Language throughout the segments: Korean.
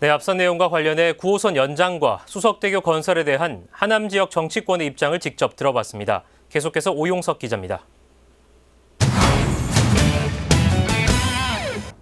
네, 앞선 내용과 관련해 9호선 연장과 수석대교 건설에 대한 하남 지역 정치권의 입장을 직접 들어봤습니다. 계속해서 오용석 기자입니다.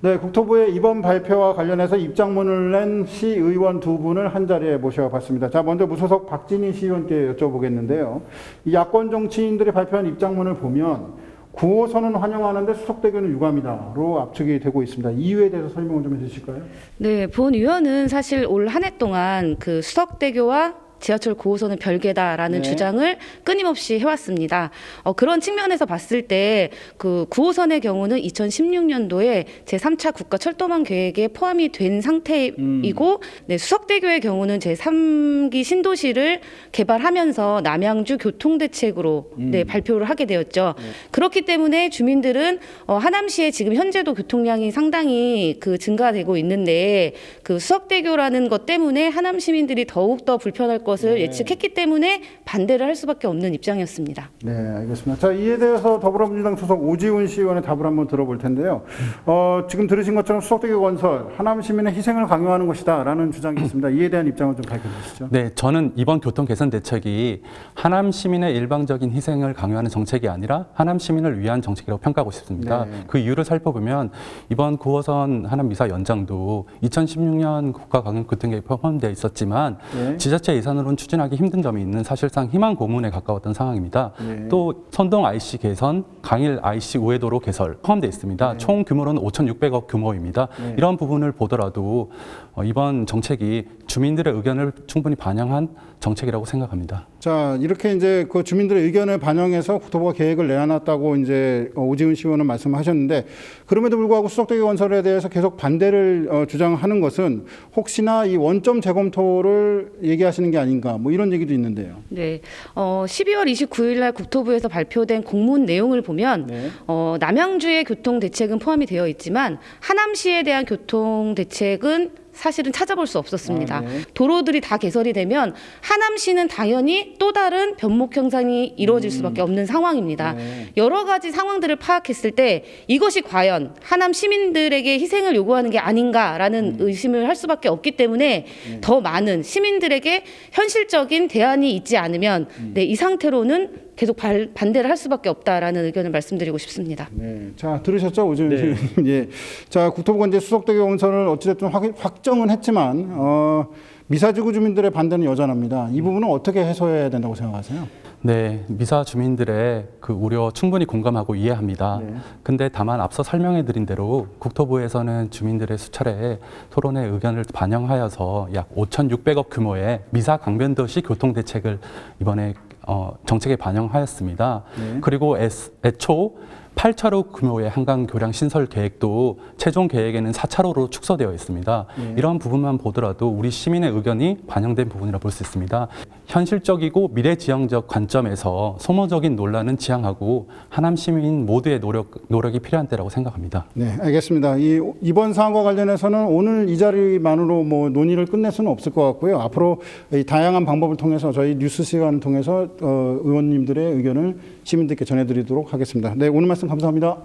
네, 국토부의 이번 발표와 관련해서 입장문을 낸 시의원 두 분을 한 자리에 모셔봤습니다. 자, 먼저 무소속 박진희 시의원께 여쭤보겠는데요. 이 야권 정치인들이 발표한 입장문을 보면 9호선은 환영하는데 수석대교는 유감이다로 압축이 되고 있습니다. 이유에 대해서 설명을 좀 해주실까요? 네, 본 의원은 사실 올 한 해 동안 그 수석대교와 지하철 9호선은 별개다라는 네. 주장을 끊임없이 해왔습니다. 어, 그런 측면에서 봤을 때 그 9호선의 경우는 2016년도에 제3차 국가 철도망 계획에 포함이 된 상태이고 네, 수석대교의 경우는 제3기 신도시를 개발하면서 남양주 교통대책으로 네, 발표를 하게 되었죠. 그렇기 때문에 주민들은 어, 하남시에 지금 현재도 교통량이 상당히 그 증가되고 있는데 그 수석대교라는 것 때문에 하남 시민들이 더욱 더 불편할 것을 예측했기 때문에 반대를 할 수밖에 없는 입장이었습니다. 네, 알겠습니다. 자, 이에 대해서 더불어민주당 소속 오지훈 시의원의 답을 한번 들어볼 텐데요. 어, 지금 들으신 것처럼 수석대교 건설, 하남 시민의 희생을 강요하는 것이다 라는 주장이 있습니다. 이에 대한 입장을 좀 밝혀 주시죠. 네, 저는 이번 교통 개선 대책이 하남 시민의 일방적인 희생을 강요하는 정책이 아니라 하남 시민을 위한 정책이라고 평가하고 싶습니다. 네. 그 이유를 살펴보면 이번 9호선 하남 미사 연장도 2016년 국가 강연 교통계획 포함되어 있었지만 네. 지자체 예산 으로는 추진하기 힘든 점이 있는 사실상 희망 고문에 가까웠던 상황입니다. 네. 또 선동 IC 개선, 강일 IC 우회도로 개설 포함되어 있습니다. 총 규모로는 5,600억 규모입니다. 네. 이런 부분을 보더라도 어, 이번 정책이 주민들의 의견을 충분히 반영한 정책이라고 생각합니다. 자, 이렇게 이제 그 주민들의 의견을 반영해서 국토부가 계획을 내놨다고 이제 어, 오지훈 시의원은 말씀하셨는데 그럼에도 불구하고 수석대교 건설에 대해서 계속 반대를 어, 주장하는 것은 혹시나 이 원점 재검토를 얘기하시는 게 아 닌가 뭐 이런 얘기도 있는데요. 네, 어, 12월 29일 날 국토부에서 발표된 공문 내용을 보면 네. 어, 남양주의 교통 대책은 포함이 되어 있지만 하남시에 대한 교통 대책은 사실은 찾아볼 수 없었습니다. 아, 네. 도로들이 다 개설이 되면 하남시는 당연히 또 다른 변목 형상이 이루어질 수밖에 없는 상황입니다. 음. 네. 여러 가지 상황들을 파악했을 때 이것이 과연 하남 시민들에게 희생을 요구하는 게 아닌가라는 음. 의심을 할 수밖에 없기 때문에 더 많은 시민들에게 현실적인 대안이 있지 않으면 음. 네, 이 상태로는 계속 발- 반대를 할 수밖에 없다라는 의견을 말씀드리고 싶습니다. 네. 자, 들으셨죠? 오지훈 시의원님. 예. 자, 국토부가 이제 수석대교 건설을 어찌됐든 확, 확정은 했지만 어, 미사지구 주민들의 반대는 여전합니다. 이 부분은 어떻게 해소해야 된다고 생각하세요? 네, 미사 주민들의 그 우려 충분히 공감하고 이해합니다. 네. 근데 다만 앞서 설명해 드린 대로 국토부에서는 주민들의 수차례 토론의 의견을 반영하여서 약 5,600억 규모의 미사 강변도시 교통 대책을 이번에 어, 정책에 반영하였습니다. 네. 그리고 애, 애초 8차로 규모의 한강 교량 신설 계획도 최종 계획에는 4차로로 축소되어 있습니다. 네. 이런 부분만 보더라도 우리 시민의 의견이 반영된 부분이라 볼 수 있습니다. 현실적이고 미래지향적 관점에서 소모적인 논란은 지향하고 하남 시민 모두의 노력, 노력이 필요한 때라고 생각합니다. 네, 알겠습니다. 이 이번 사안과 관련해서는 오늘 이 자리만으로 뭐 논의를 끝낼 수는 없을 것 같고요. 앞으로 이 다양한 방법을 통해서 저희 뉴스 시간을 통해서 어, 의원님들의 의견을 시민들께 전해드리도록 하겠습니다. 네, 오늘 말씀 감사합니다.